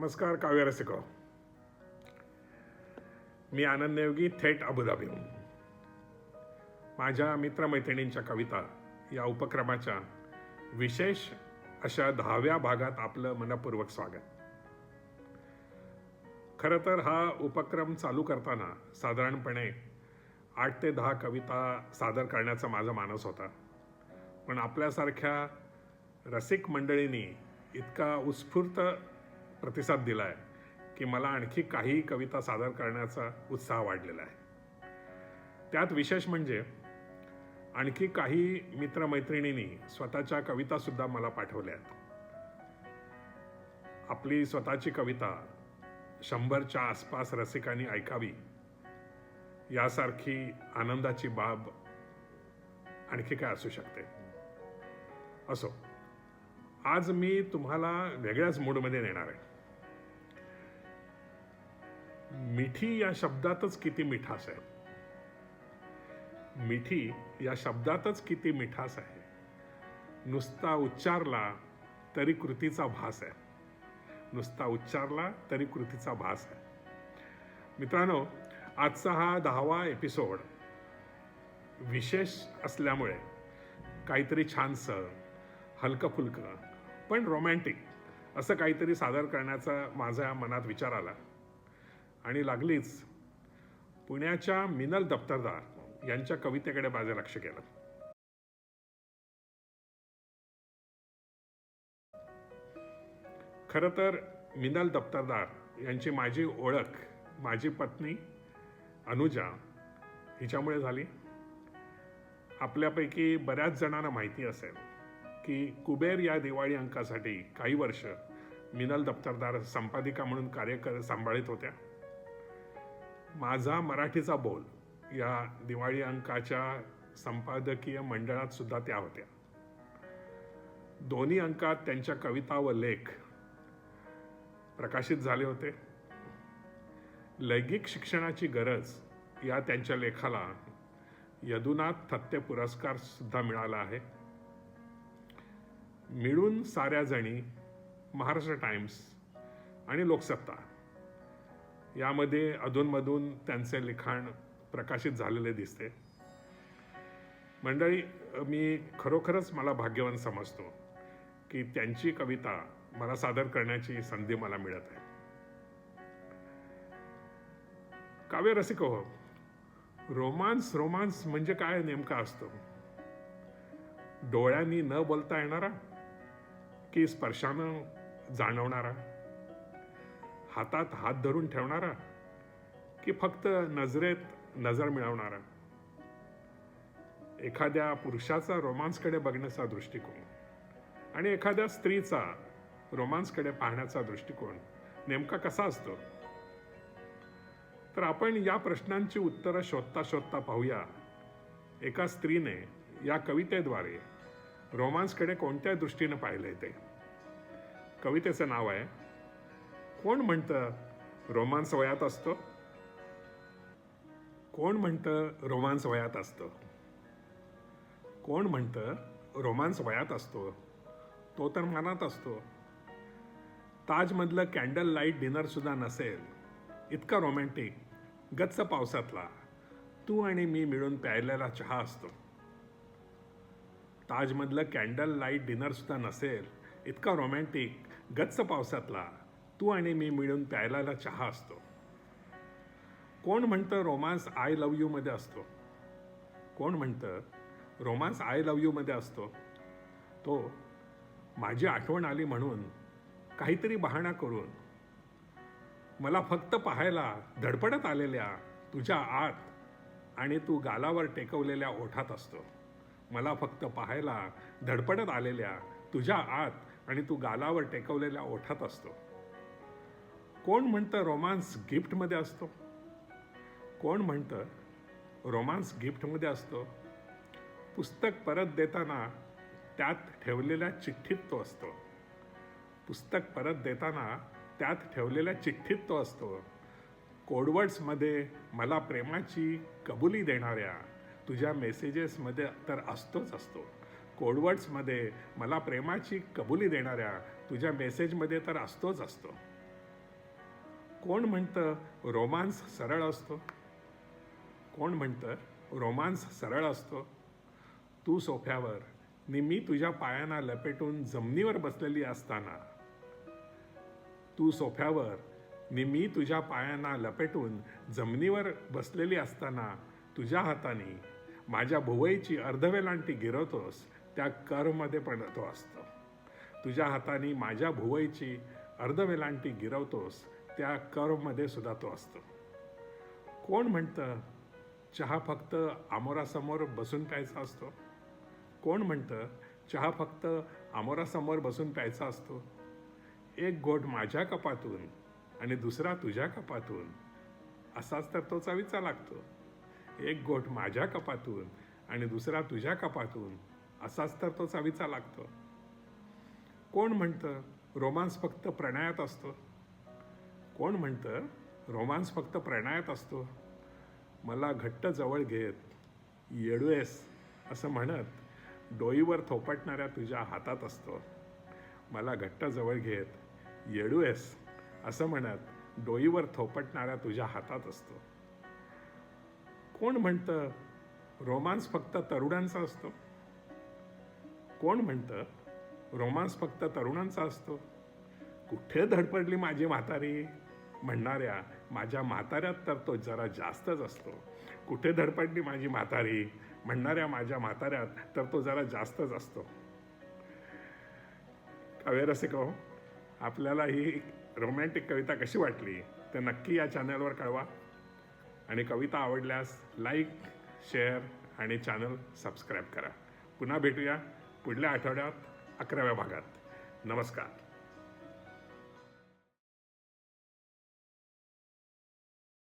नमस्कार काव्य रसिको. मी आनंद नेवगी थेट अबुधाबीहून माझ्या मित्रमैत्रिणींच्या कविता या उपक्रमाच्या विशेष अशा दहाव्या भागात आपलं मनपूर्वक स्वागत. खरं तर हा उपक्रम चालू करताना साधारणपणे आठ ते दहा कविता सादर करण्याचा माझा मानस होता. पण आपल्यासारख्या रसिक मंडळींनी इतका उत्स्फूर्त प्रतिसाद दिला आहे की मला आणखी काही कविता सादर करण्याचा उत्साह वाढलेला आहे. त्यात विशेष म्हणजे आणखी काही मित्रमैत्रिणींनी स्वतःच्या कवितासुद्धा मला पाठवल्या आहेत. आपली स्वतःची कविता शंभरच्या आसपास रसिकांनी ऐकावी यासारखी आनंदाची बाब आणखी काय असू शकते? असो आज मी तुम्हाला वेगळ्याच मूडमध्ये नेणार आहे. मिठी या शब्दातच किती मिठास आहे? मिठी या शब्दातच किती मिठास आहे? नुसता उच्चारला तरी कृतीचा भास आहे. नुसता उच्चारला तरी कृतीचा भास आहे. मित्रांनो आजचा हा दहावा एपिसोड विशेष असल्यामुळे काहीतरी छानसं हलकं फुलकं पण रोमॅन्टिक असं काहीतरी सादर करण्याचा माझ्या मनात विचार आला. आणि लागलीच. पुण्याच्या मिनल दफ्तरदार यांच्या कवितेकडे माझं लक्ष गेलं. खरं तर मिनल दफ्तरदार यांची माझी ओळख माझी पत्नी अनुजा हिच्यामुळे झाली. आपल्यापैकी बऱ्याच जणांना माहिती असेल की कुबेर या दिवाळी अंकासाठी काही वर्ष मिनल दफ्तरदार संपादिका म्हणून कार्य कर सांभाळीत होत्या. माझा मराठीचा बोल या दिवाळी अंकाच्या संपादकीय मंडळात सुद्धा त्या होत्या. दोन्ही अंकात त्यांच्या कविता व लेख प्रकाशित झाले होते. लैंगिक शिक्षणाची गरज या त्यांच्या लेखाला यदुनाथ थत्ते पुरस्कार सुद्धा मिळाला आहे. मिळून साऱ्या जणी महाराष्ट्र टाइम्स आणि लोकसत्ता यामध्ये अधूनमधून त्यांचे लिखाण प्रकाशित झालेले दिसते. मंडळी मी खरोखरच मला भाग्यवान समजतो की त्यांची कविता मला सादर करण्याची संधी मला मिळत आहे. काव्य रसिक हो. रोमांस रोमांस म्हणजे काय नेमका असतो? डोळ्यांनी न बोलता येणारा की स्पर्शानं जाणवणारा? हातात हात धरून ठेवणारा की फक्त नजरेत नजर मिळवणारा? एखाद्या पुरुषाचा रोमांसकडे बघण्याचा दृष्टिकोन आणि एखाद्या स्त्रीचा रोमांसकडे पाहण्याचा दृष्टिकोन नेमका कसा असतो? तर आपण या प्रश्नांची उत्तरं शोधता शोधता पाहूया. एका स्त्रीने या कवितेद्वारे रोमांसकडे कोणत्या दृष्टीने पाहिले ते? कवितेचं नाव आहे कोण म्हणतं रोमांस वयात असतो? कोण म्हणतं रोमांस वयात असतो? कोण म्हणतं रोमांस वयात असतो? तो तर मनात असतो. ताजमधलं कॅन्डल लाइट डिनरसुद्धा नसेल. इतका रोमॅन्टिक गच्च पावसातला. तू आणि मी मिळून प्यायलेला चहा असतो. ताजमधलं कॅन्डल लाइट डिनरसुद्धा नसेल. इतका रोमॅन्टिक गच्च पावसातला. तू आणि मी मिळून प्यायलेला चहा असतो. कोण म्हणतं रोमांस आय लव्ह यूमध्ये असतो? कोण म्हणतं रोमांस आय लव्ह यूमध्ये असतो? तो माझी आठवण आली म्हणून काहीतरी बहाणा करून मला फक्त पाहायला धडपडत आलेल्या तुझ्या आत आणि तू गालावर टेकवलेल्या ओठात असतो. मला फक्त पाहायला धडपडत आलेल्या तुझ्या आत आणि तू गालावर टेकवलेल्या ओठात असतो. कोण म्हणतं रोमांस गिफ्टमध्ये असतो? कोण म्हणतं रोमांस गिफ्टमध्ये असतो? पुस्तक परत देताना त्यात ठेवलेल्या चिठ्ठीत तो असतो. पुस्तक परत देताना त्यात ठेवलेल्या चिठ्ठीत तो असतो. कोडवर्ड्समध्ये मला प्रेमाची कबुली देणाऱ्या तुझ्या मेसेजेसमध्ये तर असतोच असतो. कोडवर्ड्समध्ये मला प्रेमाची कबुली देणाऱ्या तुझ्या मेसेजमध्ये तर असतोच असतो. कोण म्हणतं रोमांस सरळ असतो? कोण म्हणतं रोमांस सरळ असतो? तू सोफ्यावर नि मी तुझ्या पायांना लपेटून जमिनीवर बसलेली असताना. तू सोफ्यावर नि मी तुझ्या पायांना लपेटून जमिनीवर बसलेली असताना तुझ्या हाताने माझ्या भुवईची अर्धवेलांटी गिरवतोस त्या करमध्ये पण तो असतो. तुझ्या हाताने माझ्या भुवईची अर्धवेलांटी गिरवतोस त्या कर्वमध्ये सुद्धा तो असतो. कोण म्हणतं चहा फक्त आमोरासमोर बसून प्यायचा असतो? कोण म्हणतं चहा फक्त आमोरासमोर बसून प्यायचा असतो? एक गोट माझ्या कपातून आणि दुसरा तुझ्या कपातून असाच तर तो चवीचा लागतो. एक गोट माझ्या कपातून आणि दुसरा तुझ्या कपातून असाच तर तो चवीचा लागतो. कोण म्हणतं रोमांस फक्त प्रणयात असतो? कोण म्हणतं रोमांस फक्त प्रणयात असतो. मला घट्ट जवळ घेत येडूएस असं म्हणत डोईवर थोपटणाऱ्या तुझ्या हातात असतो. मला घट्ट जवळ घेत येडूएस असं म्हणत डोईवर थोपटणाऱ्या तुझ्या हातात असतो. कोण म्हणतं रोमांस फक्त तरुणांचा असतो? कोण म्हणतं रोमांस फक्त तरुणांचा असतो? कुठे धडपडली माझी म्हातारी? म्हणणाऱ्या माझ्या म्हाताऱ्यात तर तो जरा जास्तच असतो. कुठे धडपडली माझी म्हातारी? म्हणणाऱ्या माझ्या म्हाताऱ्यात तर तो जरा जास्तच असतो. कवेर असे कहो आपल्याला ही रोमॅन्टिक कविता कशी वाटली? तर नक्की या चॅनलवर कळवा. आणि कविता आवडल्यास लाईक शेअर आणि चॅनल सबस्क्राईब करा. पुन्हा भेटूया पुढल्या आठवड्यात अकराव्या भागात. नमस्कार.